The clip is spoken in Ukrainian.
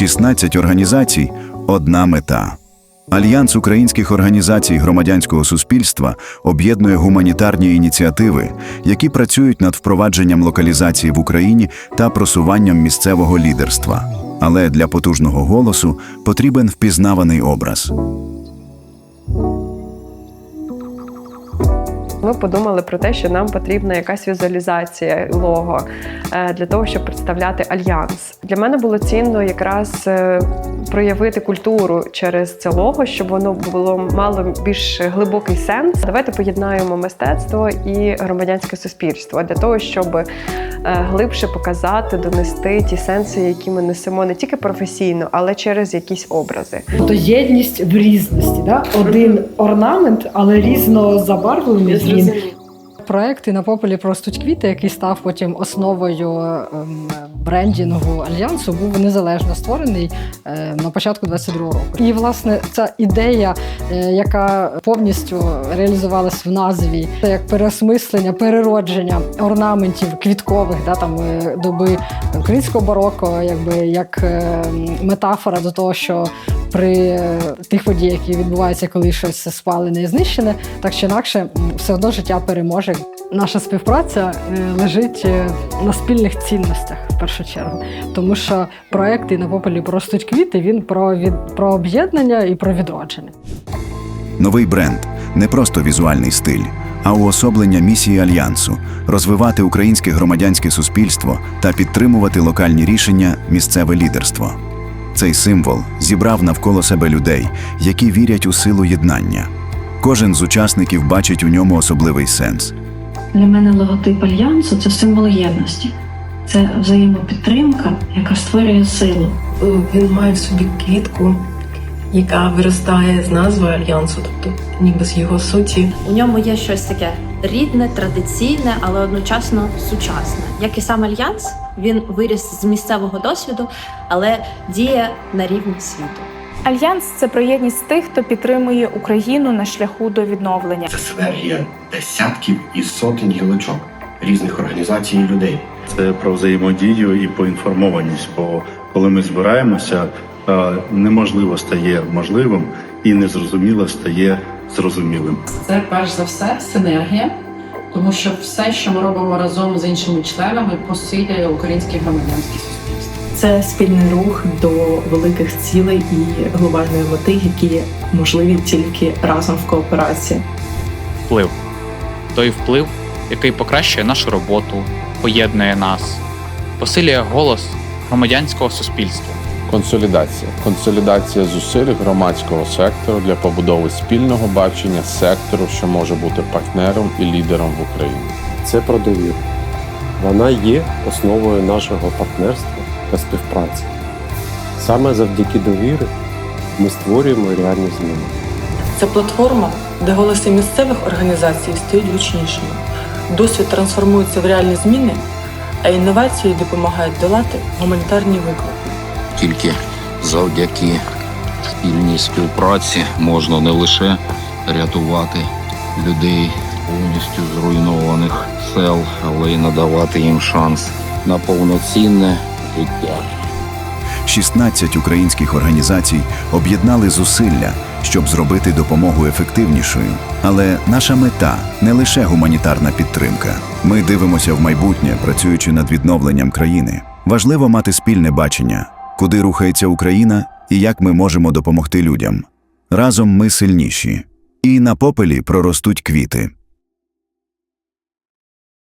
16 організацій, одна мета. Альянс українських організацій громадянського суспільства об'єднує гуманітарні ініціативи, які працюють над впровадженням локалізації в Україні та просуванням місцевого лідерства. Але для потужного голосу потрібен впізнаваний образ. Ми подумали про те, що нам потрібна якась візуалізація лого е, для того, щоб представляти альянс. Для мене було цінно якраз е, проявити культуру через це лого, щоб воно було мало більш глибокий сенс. Давайте поєднаємо мистецтво і громадянське суспільство для того, щоб е, глибше показати, донести ті сенси, які ми несемо не тільки професійно, але через якісь образи. Тобто єдність в різності, да? один орнамент, але різно забарвлений він. Проект і на попелі простуть квіти, який став потім основою ем, брендінгу альянсу, був незалежно створений е, на початку 22-го року. І власне ця ідея, е, яка повністю реалізувалась в назві, це як переосмислення, переродження орнаментів квіткових, да там е, доби українського бароко, якби як е, метафора до того, що при тих подіях, які відбуваються, коли щось спалене і знищене, так чи інакше, все одно життя переможе. Наша співпраця е, лежить е, на спільних цінностях в першу чергу, тому що проект і на попелі простуть квіти. Він про від про об'єднання і про відродження. Новий бренд не просто візуальний стиль, а уособлення місії альянсу розвивати українське громадянське суспільство та підтримувати локальні рішення місцеве лідерство. Цей символ зібрав навколо себе людей, які вірять у силу єднання. Кожен з учасників бачить у ньому особливий сенс. Для мене логотип альянсу це символ єдності, це взаємопідтримка, яка створює силу. Він має в собі квітку, яка виростає з назви альянсу, тобто ніби з його суті. У ньому є щось таке рідне, традиційне, але одночасно сучасне. Як і сам альянс, він виріс з місцевого досвіду, але діє на рівні світу. Альянс це про єдність тих, хто підтримує Україну на шляху до відновлення. Це синергія десятків і сотень гілочок різних організацій і людей. Це про взаємодію і поінформованість. Бо коли ми збираємося, е, неможливо стає можливим і незрозуміло стає зрозумілим. Це перш за все синергія, тому що все, що ми робимо разом з іншими членами, посилює українське громадянське суспільство. Це спільний рух до великих цілей і глобальної мети, які можливі тільки разом в кооперації. вплив. Той вплив, який покращує нашу роботу, поєднує нас, посилює голос громадянського суспільства. Консолідація. Консолідація зусиль громадського сектору для побудови спільного бачення сектору, що може бути партнером і лідером в Україні. Це про довіру. Вона є основою нашого партнерства та співпраці. Саме завдяки довірі ми створюємо реальні зміни. Це платформа, де голоси місцевих організацій стають гучнішими. Досвід трансформується в реальні зміни, а інновації допомагають долати гуманітарні виклики. Тільки завдяки спільній співпраці можна не лише рятувати людей повністю зруйнованих сел, але й надавати їм шанс на повноцінне життя. 16 українських організацій об'єднали зусилля, щоб зробити допомогу ефективнішою. Але наша мета не лише гуманітарна підтримка. Ми дивимося в майбутнє, працюючи над відновленням країни. Важливо мати спільне бачення, куди рухається Україна і як ми можемо допомогти людям. Разом ми сильніші, і на попелі проростуть квіти.